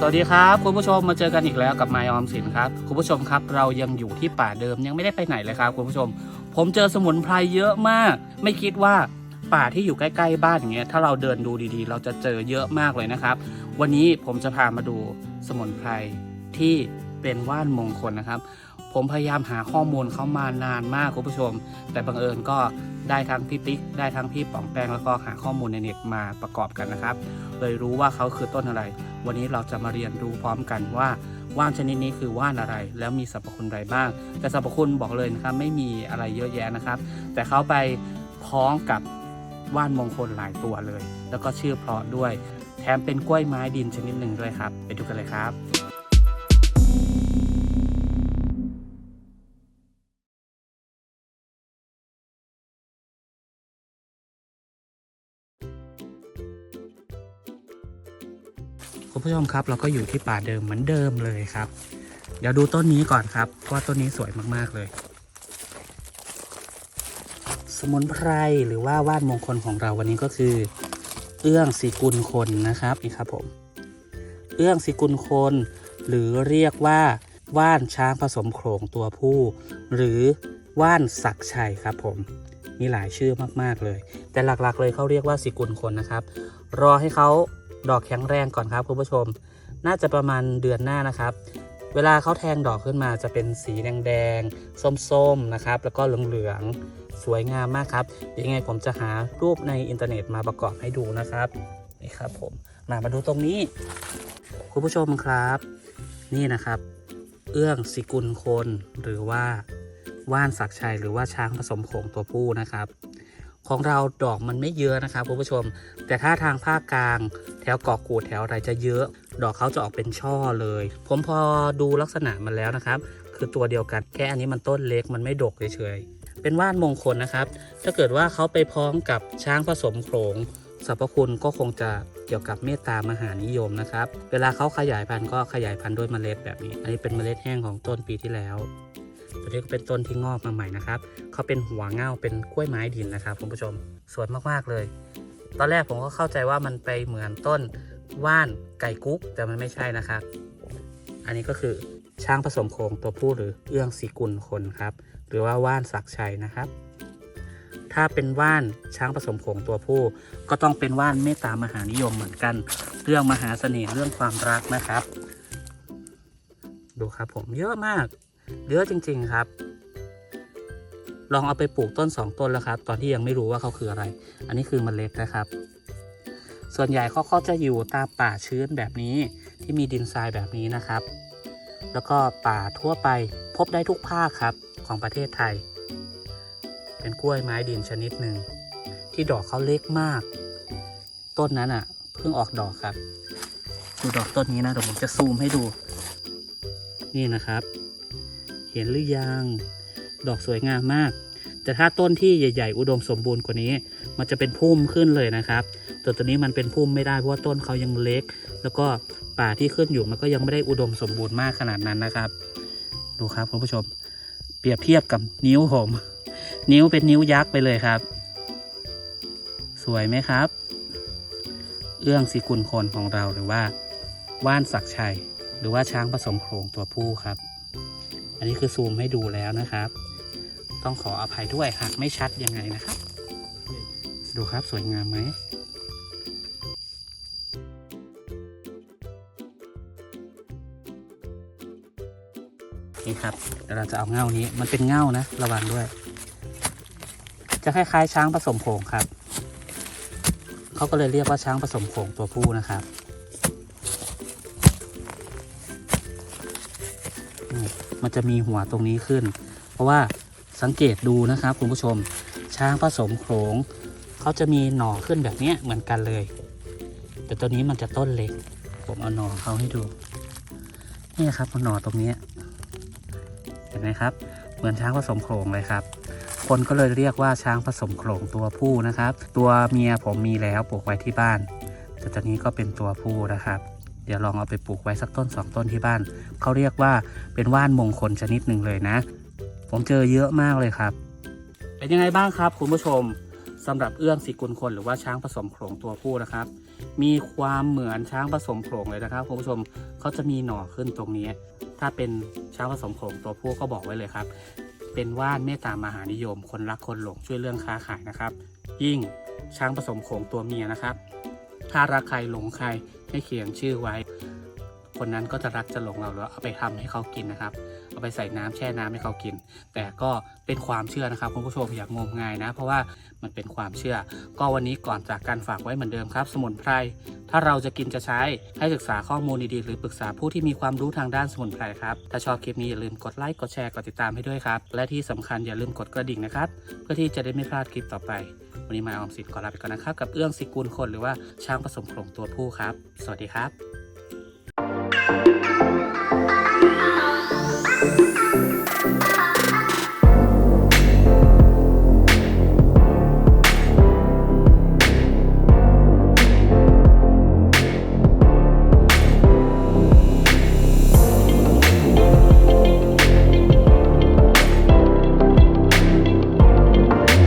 สวัสดีครับคุณผู้ชมมาเจอกันอีกแล้วกับไมออมสินครับคุณผู้ชมครับ เรายังอยู่ที่ป่าเดิมยังไม่ได้ไปไหนเลยครับคุณผู้ชม ผมเจอสมุนไพรเยอะมาก ไม่คิดว่าป่าที่อยู่ใกล้ๆบ้านอย่างเงี้ยถ้าเราเดินดูดีๆ เราจะเจอเยอะมากเลยนะครับ วันนี้ผมจะพามาดูสมุนไพรที่เป็นว่านมงคลนะครับ ผมพยายามหาข้อมูลเขามานานมากคุณผู้ชม แต่บังเอิญก็ได้ทั้งพี่ติ๊กได้ทั้งพี่ป๋องแป้งแล้วก็หาข้อมูลในเน็ตมาประกอบกันนะครับ เลยรู้ว่าเขาคือต้นอะไร วันนี้เราจะมาเรียนรู้พร้อมกันว่าว่านชนิดนี้คือว่านอะไร แล้วมีสรรพคุณอะไรบ้าง แต่สรรพคุณบอกเลยนะครับไม่มีอะไรเยอะแยะนะครับ แต่เขาไปพ้องกับว่านมงคลหลายตัวเลย แล้วก็ชื่อเพราะด้วย แถมเป็นกล้วยไม้ดินชนิดหนึ่งด้วยครับ ไปดูกันเลยครับ คุณผู้ชมครับ เราก็อยู่ที่ป่าเดิมเหมือนเดิมเลยครับ เดี๋ยวดูต้นนี้ก่อนครับเพราะว่าต้นนี้สวยมากๆเลย สมุนไพรหรือว่าว่านมงคลของเราวันนี้ก็คือ เอื้องสีกุลคนนะครับนี่ครับผม เอื้องสีกุลคน หรือเรียกว่าว่านช้างผสมโขลงตัวผู้ หรือว่านศักชัยครับผม มีหลายชื่อมากๆเลย แต่หลักๆเลยเขาเรียกว่าสีกุลคนนะครับ รอให้เขา ดอกแข็งแรงก่อนครับคุณผู้ชม น่าจะประมาณเดือนหน้านะครับ เวลาเขาแทงดอกขึ้นมาจะเป็นสีแดงๆส้มๆนะครับ แล้วก็เหลืองๆสวยงามมากครับเดี๋ยวยังไงผมจะหารูปในอินเทอร์เน็ตมาประกอบให้ดูนะครับนี่ครับผมมามาดูตรงนี้คุณผู้ชมครับ นี่นะครับ เอื้องสิกุลคนหรือว่าว่านศักชัยหรือว่าช้างผสมโขงตัวผู้นะครับ ของเราดอกมันไม่เยอะนะครับคุณผู้ชม แต่ถ้าทางภาคกลาง แถวเกาะกูดแถวอะไรจะเยอะ ดอกเขาจะออกเป็นช่อเลย ผมพอดูลักษณะมันแล้วนะครับ คือตัวเดียวกันแค่อันนี้มันต้นเล็กมันไม่ดกเฉยๆเป็นว่านมงคลนะครับ ถ้าเกิดว่าเขาไปพ้องกับช้างผสมโขลงสรรพคุณก็คงจะเกี่ยวกับเมตตามหานิยมนะครับ เวลาเขาขยายพันธุ์ก็ขยายพันธุ์ด้วยเมล็ดแบบนี้ อันนี้เป็นเมล็ดแห้งของต้นปีที่แล้ว ตัวนี้ก็เป็นต้นที่งอกมาใหม่นะครับเขาเป็นหัวเง่าเป็นกล้วยไม้ดินนะครับคุณผู้ชมสวยมากๆเลย ตอนแรกผมก็เข้าใจว่ามันไปเหมือนต้นว่านไก่กุ๊กแต่มันไม่ใช่นะครับ อันนี้ก็คือช้างผสมโครงตัวผู้หรือเอื้องสีกุลคนครับ หรือว่าว่านศักชัยนะครับ ถ้าเป็นว่านช้างผสมโขงตัวผู้ ก็ต้องเป็นว่านเมตตามหานิยมเหมือนกัน เรื่องมหาเสน่ห์เรื่องความรักนะครับ ดูครับผมเยอะมาก เยอะจริง ๆครับ ลองเอาไปปลูกต้น 2 ต้นแล้วครับ ตอนที่ยังไม่รู้ว่าเขาคืออะไร อันนี้คือมเมล็ดนะครับ ส่วนใหญ่เขาก็จะอยู่ตามป่าชื้นแบบนี้ที่มีดินทรายแบบนี้นะครับ แล้วก็ป่าทั่วไปพบได้ทุกภาคครับของประเทศไทย เป็นกล้วยไม้ดินชนิดหนึ่งที่ดอกเขาเล็กมาก ต้นนั้นอะเพิ่งออกดอกครับ ดูดอกต้นนี้นะเดี๋ยวผมจะซูมให้ดู นี่นะครับ เห็นหรือยัง ดอกสวยงามมาก แต่ถ้าต้นที่ใหญ่ๆ อุดมสมบูรณ์กว่านี้ มันจะเป็นพุ่มขึ้นเลยนะครับ แต่ตัวนี้มันเป็นพุ่มไม่ได้เพราะว่าต้นเขายังเล็ก แล้วก็ป่าที่ขึ้นอยู่มันก็ยังไม่ได้อุดมสมบูรณ์มากขนาดนั้นนะครับ ดูครับคุณผู้ชม เปรียบเทียบกับนิ้วผม นิ้วเป็นนิ้วยักษ์ไปเลยครับ สวยไหมครับ เอื้องสีกุลคนของเราหรือว่าว่านศักชัย หรือว่าช้างผสมโขลงตัวผู้ครับ อันนี้คือซูมให้ดูแล้วนะครับ ต้องขออภัยด้วยหากไม่ชัดยังไงนะครับ ดูครับสวยงามไหมนี่ครับเดี๋ยวเราจะเอาเง่านี้มันเป็นเง่านะ ระวังด้วย จะคล้ายๆช้างผสมโขงครับเขาก็เลยเรียกว่าช้างผสมโขงตัวผู้นะครับ มันจะมีหัวตรงนี้ขึ้น เพราะว่าสังเกตดูนะครับคุณผู้ชม ช้างผสมโขงเขาจะมีหน่อขึ้นแบบนี้เหมือนกันเลย แต่ตัวนี้มันจะต้นเล็ก ผมเอาหน่อเขาให้ดูนี่ครับหน่อตรงนี้เห็นไหมครับ เหมือนช้างผสมโขลงเลยครับ คนก็เลยเรียกว่าช้างผสมโขลงตัวผู้นะครับ ตัวเมียผมมีแล้วปลูกไว้ที่บ้าน แต่ตอนนี้ก็เป็นตัวผู้นะครับ เดี๋ยวลองเอาไปปลูกไว้สักต้นสองต้นที่บ้าน เขาเรียกว่าเป็นว่านมงคลชนิดหนึ่งเลยนะ ผมเจอเยอะมากเลยครับ เป็นยังไงบ้างครับ คุณผู้ชมสำหรับเอื้องสิกุลคนหรือว่าช้างผสมโขลงตัวผู้นะครับ มีความเหมือนช้างผสมโขลงเลยนะครับคุณผู้ชมเขาจะมีหน่อขึ้นตรงนี้ ถ้าเป็นช้างผสมโขลงตัวผู้ก็บอกไว้เลยครับ เป็นว่านเมตตามหานิยม คนรักคนหลงช่วยเรื่องค้าขายนะครับ ยิ่งช้างผสมโขลงตัวเมียนะครับ ถ้ารักใครหลงใครให้เขียนชื่อไว้ คนนั้นก็จะรักจะหลงเราแล้วเอาไปทำให้เขากินนะครับ เอาไปใส่น้ำแช่น้ำให้เขากิน แต่ก็เป็นความเชื่อนะครับคุณผู้ชมอย่างงมงายนะ เพราะว่ามันเป็นความเชื่อ ก็วันนี้ก่อนจากการฝากไว้เหมือนเดิมครับ สมุนไพรถ้าเราจะกินจะใช้ให้ศึกษาข้อมูลดีๆ หรือปรึกษาผู้ที่มีความรู้ทางด้านสมุนไพรครับ ถ้าชอบคลิปนี้อย่าลืมกดไลค์กดแชร์กดติดตามให้ด้วยครับ และที่สำคัญอย่าลืมกดกระดิ่งนะครับ เพื่อที่จะได้ไม่พลาดคลิปต่อไป วันนี้มาออมสินขอลาไปก่อนนะครับ กับเอื้องสิกุลคนหรือว่าช้างผสมโขลงตัวผู้ครับ สวัสดีครับ